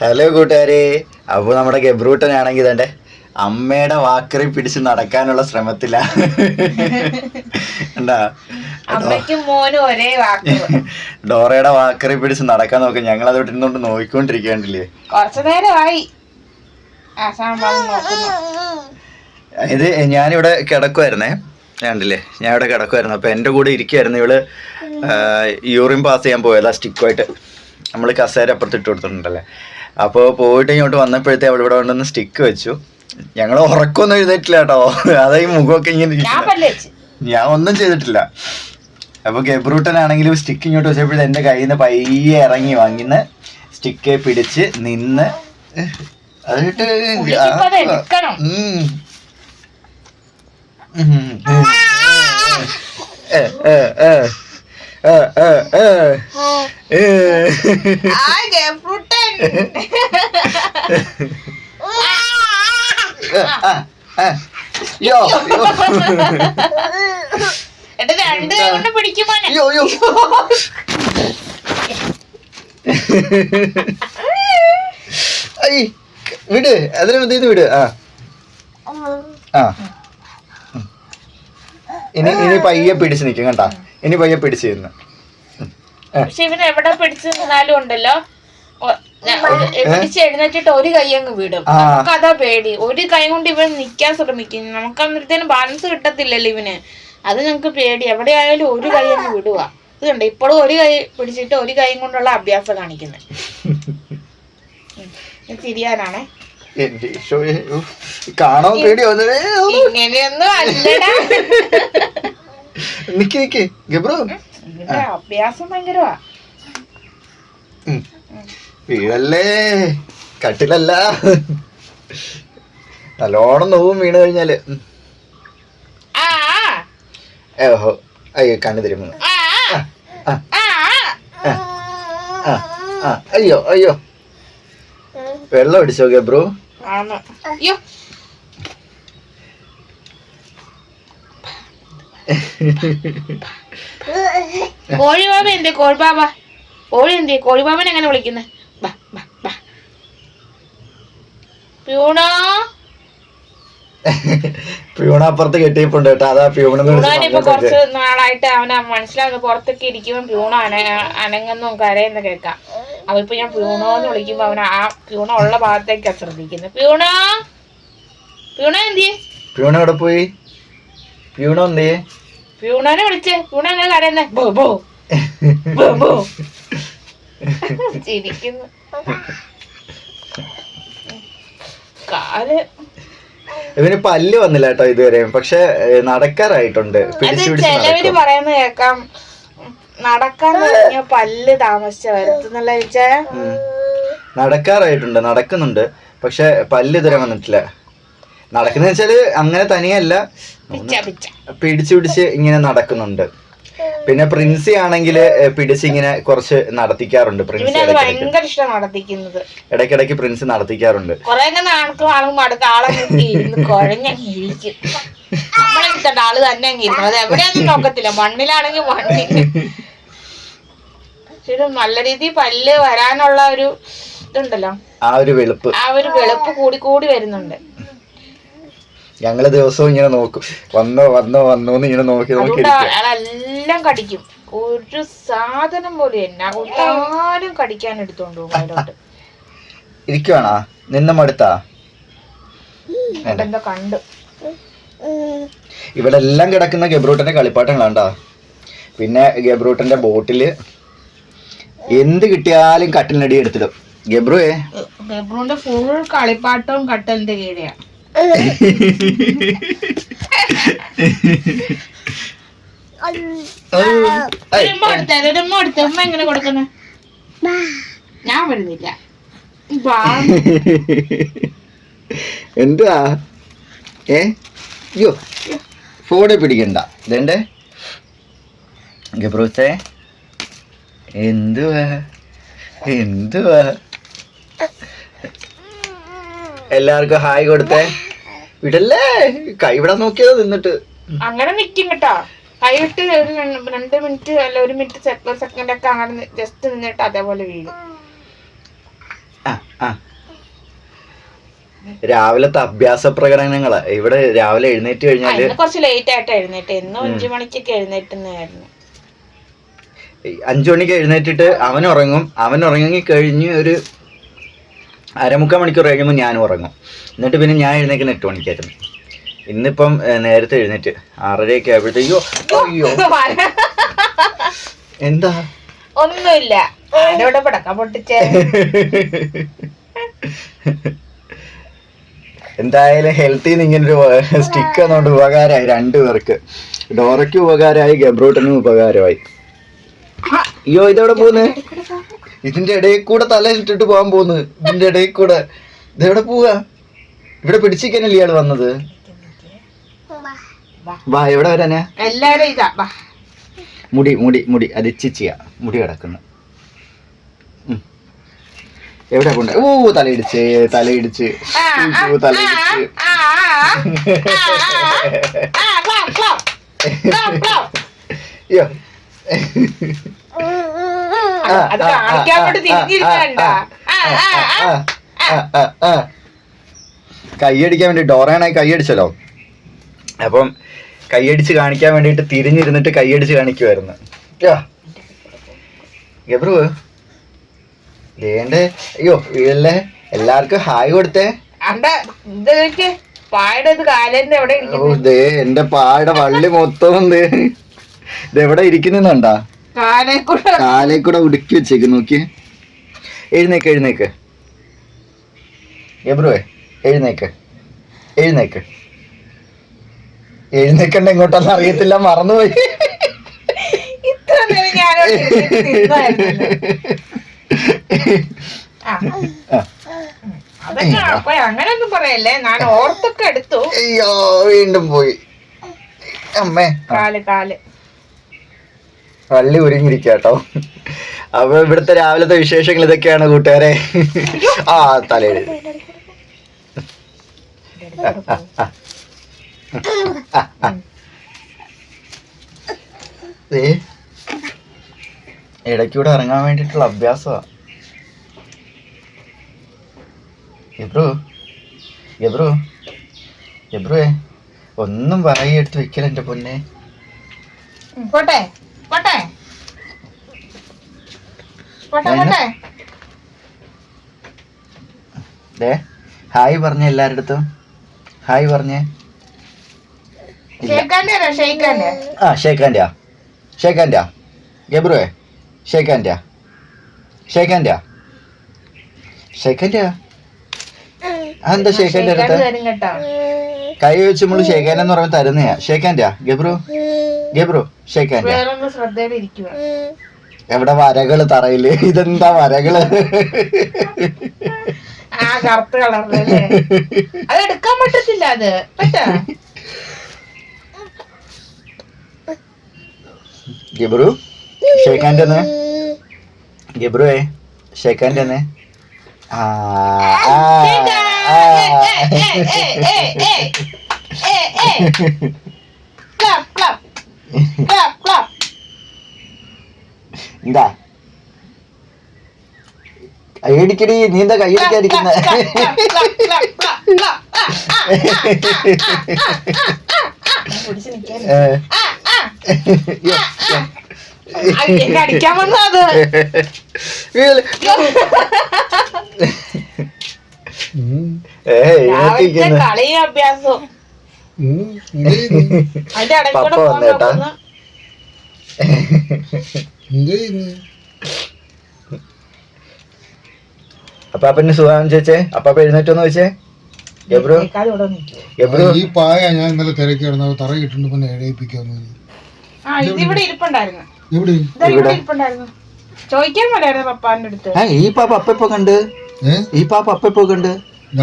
Hello കൂട്ടുകാരെ. അപ്പോൾ നമ്മുടെ ഗബ്രൂട്ടനാണെങ്കിൽ ഇതേ അമ്മയുടെ വാക്കറി പിടിച്ച് നടക്കാനുള്ള ശ്രമത്തില. ഡോറയുടെ വാക്കറി പിടിച്ച് നടക്കാൻ നോക്കാം ഞങ്ങൾ അത് ഇരുന്നോണ്ട് നോക്കിക്കൊണ്ടിരിക്കണ്ടില്ലേ കുറച്ചു നേരമായി. ഇത് ഞാനിവിടെ കിടക്കുമായിരുന്നേ കണ്ടില്ലേ? ഞാൻ ഇവിടെ കിടക്കുമായിരുന്നു അപ്പോൾ എന്റെ കൂടെ ഇരിക്കുമായിരുന്നു ഇവൾ യൂറിൻ പാസ് ചെയ്യാൻ പോയതാ സ്റ്റിക്കുമായിട്ട് നമ്മൾ കസേര അപ്പുറത്തിട്ട് കൊടുത്തിട്ടുണ്ടല്ലേ? അപ്പോൾ പോയിട്ട് ഇങ്ങോട്ട് വന്നപ്പോഴത്തെ അവിടെ ഇവിടെ കൊണ്ടുവന്ന് സ്റ്റിക്ക് വെച്ചു. ഞങ്ങൾ ഉറക്കൊന്നും എഴുന്നേറ്റില്ല കേട്ടോ. അതാ ഈ മുഖമൊക്കെ ഇങ്ങനെ ഞാൻ ഒന്നും ചെയ്തിട്ടില്ല. അപ്പോൾ ഗബ്രൂട്ടനാണെങ്കിലും സ്റ്റിക്ക് ഇങ്ങോട്ട് വെച്ചപ്പോഴത്തെ എന്റെ കയ്യിൽ നിന്ന് പയ്യെ ഇറങ്ങി വാങ്ങിന്ന്. സ്റ്റിക്ക് പിടിച്ച് നിന്ന്. അതിട്ട്. ഏ, ഏ, ഏ. ഏ, ഏ, യോ. എന്റെ രണ്ട് കൈ കൊണ്ട് പിടിക്കുമോനെ യോ, യോ. ഐ, വിട് അതിനെ ഇത് വിട്. ആ. ആ. ഇനി ഇനി പയ്യെ പിടിച്ച് നിൽക്കും കേട്ടാ ഇനി പയ്യെ പിടിച്ചിരുന്നു നിന്ന്. പക്ഷെ ഇവൻ എവിടെ പിടിച്ചു നിന്നാലും ഉണ്ടല്ലോ. എഴുന്നേറ്റിട്ട് ഒരു കൈ അങ്ങ് വിടും. നമുക്ക് അതാ പേടി. ഒരു കൈ കൊണ്ട് ഇവൻ നിക്കാൻ ശ്രമിക്കും. നമുക്ക് അന്നേരത്തേനും ബാലൻസ് കിട്ടത്തില്ലല്ലോ ഇവന്. അത് ഞങ്ങക്ക് പേടി. എവിടെ ആയാലും ഒരു കൈ അങ്ങ് വിടുക ഇത് കണ്ടോ? ഇപ്പോഴും ഒരു കൈ പിടിച്ചിട്ട് ഒരു കൈ കൊണ്ടുള്ള അഭ്യാസം കാണിക്കുന്നത് തിരിയാനാണേ. ഇങ്ങനെയൊന്നും അല്ലടാ. നിക്ക് നിക്ക്. ഗബ്രോ. അഭ്യാസം ഭയങ്കരവാ. ഉം. വീഴല്ലേ? കട്ടിലല്ല. നല്ലോണം നോവും വീണ് കഴിഞ്ഞാൽ. ഓഹോ. അയ്യോ കണ്ണു ആ, അയ്യോ അയ്യോ. വെള്ളം അടിച്ചോ ഗബ്രു? ബ്രോ അയ്യോ. കോഴിബാബ എന്തേ? കോഴിബാബ. കോഴി എന്തേ? കോഴിബാബൻ എങ്ങനെ വിളിക്കുന്നത് ബാ ബാ ബാ പ്യൂണോ? പ്യൂണ അപ്പുറത്ത് കെട്ടിയിപ്പുണ്ട് കേട്ടോ. അതാ പ്യൂണ കുറച്ച് നാളായിട്ട് അവനെ മനസ്സിലാകുന്നു പുറത്തൊക്കെ ഇരിക്കുമ്പോൾ പ്യൂണ അന അനങ്ങുന്നും കരയെന്ന് കേൾക്കാം. അപ്പൊ ഇപ്പൊ ഞാൻ പ്യൂണോ എന്ന് വിളിക്കുമ്പോ അവൻ ആ പ്യൂണ ഉള്ള ഭാഗത്തേക്കാ ശ്രദ്ധിക്കുന്നത്. പ്യൂണ? പ്യൂണ എന്തി പ്യൂണ എവിടെ പോയി? പ്യൂണ എന്തേ പ്യൂണനെ വിളിച്ചേ. പ്യൂണ എങ്ങനെ കരയുന്നേ. ബോ ബോ ബോ ബോ ചിരിക്കുന്നു. കാൽ. ഇവന് പല്ല് വന്നില്ല കേട്ടോ ഇതുവരെ. പക്ഷെ നടക്കാറായിട്ടുണ്ട്. ചിലവര് പറയുന്ന കേക്കാം. നടക്കാൻ തുടങ്ങിയ പല്ല് താമസിച്ച വരുത്തുന്നല്ല ചോദിച്ചാ. നടക്കാറായിട്ടുണ്ട്. നടക്കുന്നുണ്ട്. പക്ഷെ പല്ല് ഇതുവരെ വന്നിട്ടില്ല. നടക്കുന്ന വെച്ചാൽ അങ്ങനെ തനിയല്ല. പിടിച്ചു പിടിച്ച് ഇങ്ങനെ നടക്കുന്നുണ്ട്. പിന്നെ പ്രിൻസി ആണെങ്കിൽ പിടിച്ച് ഇങ്ങനെ കുറച്ച് നടത്തിക്കാറുണ്ട് പ്രിൻസി ഭയങ്കര ഇഷ്ടം നടത്തിക്കുന്നത്. ഇടയ്ക്കിടയ്ക്ക് പ്രിൻസ് നടത്തിക്കാറുണ്ട്. കൊറേ നാണക്കും ആളും മടുക്ക ആളെ നിർത്തി ഇരുന്ന് കുഴഞ്ഞങ്ങ് ഇരിക്കും. നമ്മളെ കിട്ടണ്ട ആൾ തന്നെ അങ്ങ് ഇരിക്കും അത് എവിടെയൊന്നും നോക്കത്തില്ല. മണ്ണിലാണെങ്കിൽ മണ്ണിൽ. നല്ല രീതിയിൽ പല്ല് വരാനുള്ള ഒരു ഇതുണ്ടല്ലോ. ആ ഒരു വെളുപ്പ്. ആ ഒരു വെളുപ്പ് കൂടി കൂടി വരുന്നുണ്ട്. ഞങ്ങൾ ദിവസവും ഇങ്ങനെ നോക്കും. വന്നോ വന്നോ വന്നോന്ന് ഇങ്ങനെ നോക്കി നോക്കി അയാളെല്ലാം കടിക്കും. ഒരു സാധനം പോലെ എന്നാ കടിക്കാൻ എടുത്തോണ്ട് പോകും അതിലോട്ട്. ഇരിക്കുവാണാ? നിന്ന മടുത്താ? അവിടെ എന്തോ കണ്ടു. ഇവിടെ എല്ലാം കിടക്കുന്ന ഗബ്രൂട്ടന്റെ കളിപ്പാട്ടങ്ങളാണ്ടാ? പിന്നെ ഗബ്രൂട്ടന്റെ ബോട്ടിൽ എന്ത് കിട്ടിയാലും കട്ടിലടി എടുത്തിടും. ഗബ്രുവേ? ഗബ്രുവിന്റെ ഫുൾ കളിപ്പാട്ടവും കട്ടലിന്റെ കീഴെയാ ഒരു ഉമ്മ കൊടുത്തേ ഒരു ഉമ്മ കൊടുത്തേ ഉമ്മ എങ്ങനെ ഞാൻ വരുന്നില്ല. ബാ. എന്തുവാ? ഏ? അയ്യോ. ഫോണ് പിടിക്കണ്ട. ഇതെന്റെ ഗബ്രൂസേ. എന്തുവാ? എന്തുവാ? എല്ലാവർക്കും ഹായ് കൊടുത്തേ. വിടല്ലേ? കൈവിടാൻ നോക്കിയതോ നിന്നിട്ട്. അങ്ങനെ നിക്കും കേട്ടോ. കൈവിട്ട് ഒരു രണ്ട് മിനിറ്റ് അല്ല ഒരു മിനിറ്റ് സെക്കൻഡ് സെക്കൻഡ് ഒക്കെ അങ്ങനെ ജസ്റ്റ് നിന്നിട്ട് അതേപോലെ വീഴും. രാവിലത്തെ അഭ്യാസ പ്രകടനങ്ങൾ. ഇവിടെ രാവിലെ എഴുന്നേറ്റ് കഴിഞ്ഞാൽ കഴിഞ്ഞാൽ കുറച്ച് ലേറ്റ് ആയിട്ട് എഴുന്നേറ്റ്. എന്നും അഞ്ചു മണിക്കൊക്കെ എഴുന്നേറ്റുന്നായിരുന്നു അഞ്ചു മണിക്ക് എഴുന്നേറ്റിട്ട് അവൻ ഉറങ്ങും. അവൻ ഉറങ്ങി കഴിഞ്ഞ് ഒരു അരമുക്കാൽ മണിക്കൂർ കഴിയുമ്പോൾ ഞാൻ ഉറങ്ങും. എന്നിട്ട് പിന്നെ ഞാൻ എഴുന്നേക്കുന്ന എട്ട് മണിക്കായിരുന്നു. ഇന്നിപ്പം നേരത്തെ എഴുന്നേറ്റ്. ആറരയൊക്കെ ആയപ്പോഴത്തേക്കോ അയ്യോ എന്താ? ഒന്നുമില്ല. ആരോടെ പടക്കം പൊട്ടിച്ചേ. എന്തായാലും ഹെൽത്തിൽ നിന്ന് ഇങ്ങനൊരു സ്റ്റിക്ക് വന്നുകൊണ്ട് ഉപകാരമായി രണ്ടു പേർക്ക്. ഡോറയ്ക്ക് ഉപകാരമായി ഗബ്രൂട്ടനും ഉപകാരമായി. അയ്യോ ഇതെവിടെ പോന്ന് ഇതിന്റെ ഇടയിൽ കൂടെ തല ഇട്ടിട്ട് പോകാൻ പോന്ന് ഇതിന്റെ ഇടയിൽ കൂടെ. ഇതെവിടെ പോവാ ഇവിടെ പിടിച്ചിരിക്കാനല്ലേ ഇയാൾ വന്നത്? വാ എവിടെ വരാനാ എല്ലാരും ഇതാ വാ മുടി മുടി മുടി അത് ഇച്ചിച്ചിയാ മുടി കിടക്കുന്നു. എവിടെ കൊണ്ട് ഓ തലയിടിച്ച് തലയിടിച്ച് തലയിടിച്ച്. അയ്യോ. കൈയടിക്കാൻ വേണ്ടി ഡോറയാണെങ്കിൽ കൈയടിച്ചല്ലോ അപ്പം കൈയടിച്ച് കാണിക്കാൻ വേണ്ടിയിട്ട് തിരിഞ്ഞിരുന്നിട്ട് കൈയടിച്ച് കാണിക്കുമായിരുന്നു. ഗബ്രു ദേണ്ടേ. അയ്യോ ഇതല്ലേ എല്ലാവർക്കും ഹായ് കൊടുത്തേ. നോക്കിയേ എന്റെ പായുടെ വള്ളി മൊത്തം ദേ. ഇതെവിടെ ഇരിക്കുന്നുണ്ടാ കാലെ കൂടെ കാലേ കൂടെ ഉടുക്കി വെച്ചേക്ക് നോക്കി എഴുന്നേക്ക് എഴുന്നേക്ക്. എബ്രുവേ എഴുന്നേക്ക്. എഴുന്നേക്ക്. എഴുന്നേക്കണ്ട എങ്ങോട്ടെന്ന് അറിയത്തില്ല മറന്നുപോയി. ഇത്ര നേരം ഞാൻ. അതൊക്കെ അപ്പൊ അങ്ങനെയൊന്നും പറയല്ലേ? ഞാൻ ഓർത്തൊക്കെ എടുത്തു. അയ്യോ വീണ്ടും പോയി. അമ്മേ. കാൽ കാൽ. വള്ളി ഒരുങ്ങിരിക്കാട്ടോ അപ്പൊ ഇവിടുത്തെ രാവിലത്തെ വിശേഷങ്ങൾ ഇതൊക്കെയാണ് കൂട്ടുകാരെ. ആ തലയിൽ. ഇടയ്ക്കൂടെ ഇറങ്ങാൻ വേണ്ടിട്ടുള്ള അഭ്യാസമാ എബ്രു എബ്രു എബ്രുവേ ഒന്നും വായി എടുത്ത് വെക്കല എന്റെ പൊന്നെ. പോട്ടെ പോട്ടെ. ഹായ് പറഞ്ഞ എല്ലാരുടെ അടുത്തും. ഹായ് പറഞ്ഞേ. ആ ഷേഖാന്റെ ഷേഖാന്റെ ഗബ്രുവേ ഷേഖാന്റെ ഷേഖാന്റെ ഷേഖാന്റെ എന്താ ഷേഖാന്റെ അടുത്ത് കൈ വെച്ച് നമ്മൾ ഷേഖാൻ എന്ന് പറയുമ്പോൾ തരുന്നയാ. ഷേഖാന്റെ ഗബ്രു? ഗബ്രു ഷേഖാന്റെ എവിടെ വരകൾ തറയിൽ? ഇതെന്താ വരകൾ? ആ കറുത്ത കളറിലല്ലേ? അത് എടുക്കാൻ പറ്റത്തില്ല അത്. പറ്റാ ഗബ്രു ഷേഖാന്റെ ഒന്ന് ഗബ്രുവേ ഷേഖാന്റെ ഒന്ന് ആ. എന്താ കൈയടിക്കടി നീ എന്താ കൈയടിക്കാതിരിക്കുന്ന അടിക്കാൻ വന്നത് കളി അഭ്യാസം പപ്പ വന്നേട്ടാ. അപ്പാപ്പന് സുഖം ചേച്ചേ? അപ്പാപ്പ എഴുന്നേറ്റോന്ന് വെച്ചേ ഗബ്രു കേൾക്കാതെ ഇവിടെ നിൽക്കുവോ? ഗബ്രു ഈ പായ ഞാൻ ഇന്നലെ തിരക്കി കിടന്നു തറ കിട്ടുന്നു പിന്നെ എഴുതിപ്പിക്കാന്ന് ഇവിടെ ഇരിപ്പുണ്ടായിരുന്നു. ഇവിടെ ഇരിപ്പുണ്ടായിരുന്നു. ചോദിക്കാൻ പോലായിരുന്നു പപ്പാന്റെ അടുത്ത്. ആ ഈ പാപ്പ അപ്പ ഇപ്പൊ കണ്ട്? ഈ പാപ്പ അപ്പ ഇപ്പൊ കണ്ട്?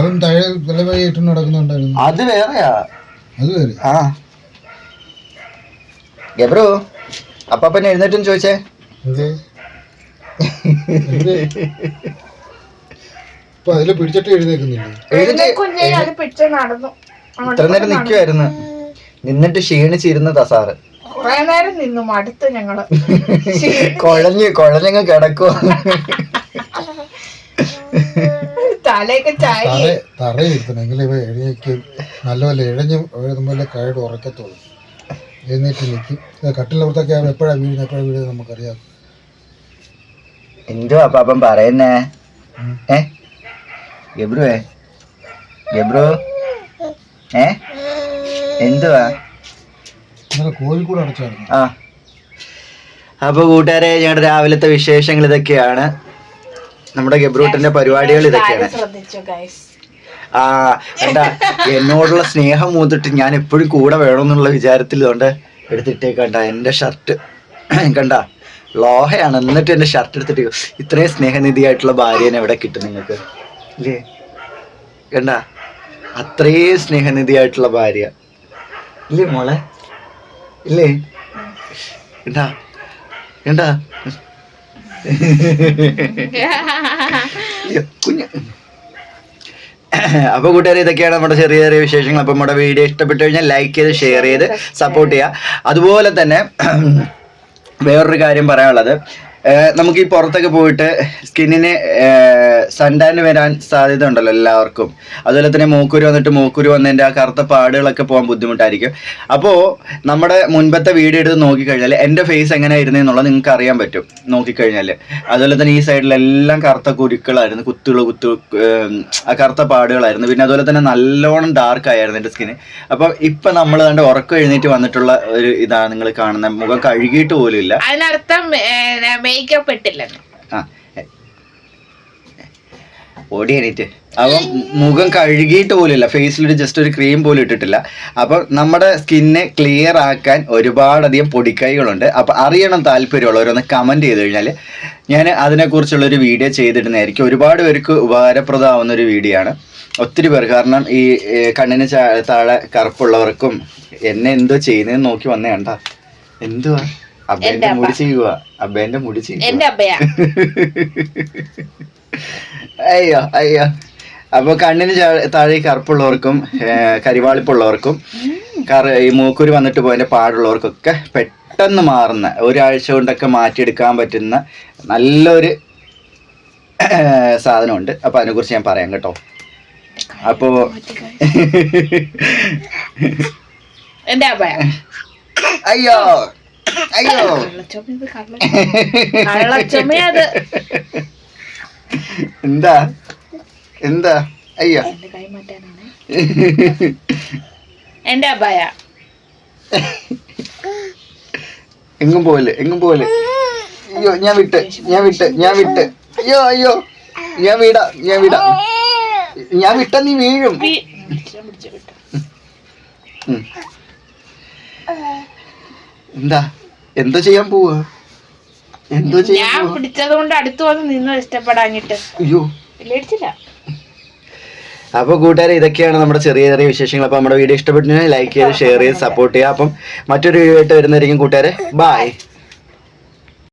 അവൻ തഴ വിലവായി നടക്കുന്നുണ്ടായിരുന്നു. അത് വേറെയാ. അത് വരെ ആ. ഗബ്രു അപ്പാപ്പനെ എഴുന്നേറ്റെന്ന് ചോദിച്ചേ. അതിൽ പിടിച്ചിട്ട് എഴുന്നേക്കുന്നില്ല? ഇത്ര നേരം നിക്കുവായിരുന്നു. നിന്നിട്ട് ക്ഷീണിച്ചിരുന്നതാ സാറ്. കുറെ നേരം നിന്നു മടുത്തു ഞങ്ങൾ. കുഴഞ്ഞ് കുഴഞ്ഞങ്ങ് കിടക്കുക തലയൊക്കെ ചാരി. തറ തറയിരുത്തണമെങ്കിൽ ഇവ എഴുന്നേക്കും നല്ലപോലെ ഇഴഞ്ഞ് എഴുതുമ്പോൾ കൈയുടെ ഉറക്കത്തുള്ളൂ. എഴുന്നേറ്റ് നിൽക്കും. കട്ടിലപ്പുറത്തൊക്കെ എപ്പോഴാണ് വീഴുന്നത് എപ്പോഴാണ് വീഴുന്നത് നമുക്കറിയാം. എന്തുവാ പാപ്പൻ പറയുന്നേ? ഉം. ഏ? ഗബ്രുവേ? ഗബ്രു? ഏ? എന്തുവാ? ഇന്നലെ കോഴിക്കൂട് അടച്ചായിരുന്നു. ആ. അപ്പൊ കൂട്ടുകാരെ ഞങ്ങളുടെ രാവിലത്തെ വിശേഷങ്ങൾ ഇതൊക്കെയാണ്. നമ്മുടെ ഗബ്രൂട്ടിന്റെ പരിപാടികൾ ഇതൊക്കെയാണ്. ആ എന്താ എന്നോടുള്ള സ്നേഹം മൂത്തിട്ട് ഞാൻ എപ്പോഴും കൂടെ വേണമെന്നുള്ള വിചാരത്തിൽ കൊണ്ട് എടുത്തിട്ടേ കണ്ട എന്റെ ഷർട്ട് കണ്ട ലോഹയാണ്. എന്നിട്ട് എന്റെ ഷർട്ട് എടുത്തിട്ട് ഇത്രയും സ്നേഹനിധിയായിട്ടുള്ള ഭാര്യനെ എവിടെ കിട്ടും നിങ്ങൾക്ക്? ഇല്ലേ? കണ്ട അത്രയും സ്നേഹനിധിയായിട്ടുള്ള ഭാര്യ. ഇല്ലേ മോളെ? ഇല്ലേ? എന്താ? എന്താ? കുഞ്ഞ്. അപ്പൊ കൂട്ടുകാരെ ഇതൊക്കെയാണ് നമ്മുടെ ചെറിയ ചെറിയ വിശേഷങ്ങൾ. അപ്പൊ നമ്മുടെ വീഡിയോ ഇഷ്ടപ്പെട്ടു കഴിഞ്ഞാൽ ലൈക്ക് ചെയ്ത് ഷെയർ ചെയ്ത് സപ്പോർട്ട് ചെയ്യുക. അതുപോലെ തന്നെ വേറൊരു കാര്യം പറയാനുള്ളത്. നമുക്ക് ഈ പുറത്തൊക്കെ പോയിട്ട് സ്കിന്നിന് സൺടാൻ വരാൻ സാധ്യത ഉണ്ടല്ലോ എല്ലാവർക്കും. അതുപോലെ തന്നെ മൂക്കുരു വന്നിട്ട് മൂക്കുരു വന്നതിന്റെ ആ കറുത്ത പാടുകളൊക്കെ പോകാൻ ബുദ്ധിമുട്ടായിരിക്കും. അപ്പോൾ നമ്മുടെ മുൻപത്തെ വീഡിയോ എടുത്ത് നോക്കിക്കഴിഞ്ഞാൽ എന്റെ ഫേസ് എങ്ങനെ എന്നുള്ളത് നിങ്ങൾക്ക് അറിയാൻ പറ്റും നോക്കിക്കഴിഞ്ഞാൽ അതുപോലെ തന്നെ ഈ സൈഡിലെല്ലാം കറുത്ത കുരുക്കളായിരുന്നു കുത്തുകൾ കുത്തു ആ കറുത്ത പാടുകളായിരുന്നു. പിന്നെ അതുപോലെ തന്നെ നല്ലോണം ഡാർക്ക് ആയിരുന്നു എന്റെ സ്കിന്ന് അപ്പോൾ ഇപ്പം നമ്മൾ കണ്ട് ഉറക്കം എഴുന്നേറ്റ് വന്നിട്ടുള്ള ഒരു ഇതാണ് നിങ്ങൾ കാണുന്ന മുഖം കഴുകിയിട്ട് പോലും ഇല്ല. അതിനർത്ഥം ആ. ഓടി മുഖം കഴുകിയിട്ട് പോലില്ല ഫേസിലൊരു ജസ്റ്റ് ഒരു ക്രീം പോലും ഇട്ടിട്ടില്ല. അപ്പം നമ്മുടെ സ്കിന്നെ ക്ലിയർ ആക്കാൻ ഒരുപാടധികം പൊടിക്കൈകളുണ്ട്. അപ്പം അറിയണം താല്പര്യമുള്ളവരൊന്ന് കമന്റ് ചെയ്ത് കഴിഞ്ഞാൽ ഞാൻ അതിനെക്കുറിച്ചുള്ളൊരു വീഡിയോ ചെയ്തിടുന്നതായിരിക്കും. ഒരുപാട് പേർക്ക് ഉപകാരപ്രദമാവുന്ന ഒരു വീഡിയോ ആണ്. ഒത്തിരി പേർ കാരണം ഈ കണ്ണിന് താഴെ കറുപ്പുള്ളവർക്കും എന്നെ എന്തോ ചെയ്യുന്നതെന്ന് നോക്കി വന്നേ കണ്ട. എന്തുവാ? അബ്ബേന്റെ മുടി ചെയ്യുക അബ്ബേന്റെ മുടി ചെയ്യുക എന്റെ അബ്ബയാ അയ്യോ അയ്യോ. അപ്പൊ കണ്ണിന് താഴെ കറുപ്പുള്ളവർക്കും കരിവാളിപ്പുള്ളവർക്കും കറ ഈ മൂക്കൂരി വന്നിട്ട് പോയതിന്റെ പാടുള്ളവർക്കൊക്കെ പെട്ടെന്ന് മാറുന്ന ഒരാഴ്ച കൊണ്ടൊക്കെ മാറ്റിയെടുക്കാൻ പറ്റുന്ന നല്ലൊരു സാധനമുണ്ട്. അപ്പൊ അതിനെക്കുറിച്ച് ഞാൻ പറയാം കേട്ടോ. അപ്പോ അയ്യോ. അയ്യോ. കള്ളച്ചൊമ്മയത് എന്താ? എന്താ? അയ്യോ. എന്റെ കൈ മാറ്റാനാണ്. എന്റെ അബ്ബായ എങ്ങും പോലെ എങ്ങും പോലെ അയ്യോ ഞാൻ വിട്ട് ഞാൻ വിട്ട് ഞാൻ വിട്ട്. അയ്യോ അയ്യോ. ഞാൻ വീടാ ഞാൻ വീടാ. ഞാൻ വിട്ട നീ വീഴും. എന്താ? എന്തോ ചെയ്യാൻ പോവാ? എന്തോ ചെയ്യാൻ ഞാൻ പോവാ? പിടിച്ചത് കൊണ്ട് അടുത്ത് വന്ന് നിന്ന് ഇഷ്ടപ്പെടാഞ്ഞിട്ട്. അയ്യോ. ഇല്ലടിച്ചില്ല. അപ്പോൾ കൂട്ടുകാരെ ഇതൊക്കെയാണ് നമ്മുടെ ചെറിയ ചെറിയ വിശേഷങ്ങൾ. അപ്പോൾ നമ്മുടെ വീഡിയോ ഇഷ്ടപ്പെട്ടിട്ടുണ്ടെങ്കിൽ ലൈക്ക് ചെയ്ത് ഷെയർ ചെയ്ത് സപ്പോർട്ട് ചെയ്യുക. അപ്പം മറ്റൊരു വീഡിയോ ആയിട്ട് വരുന്നതായിരിക്കും കൂട്ടുകാരെ. ബൈ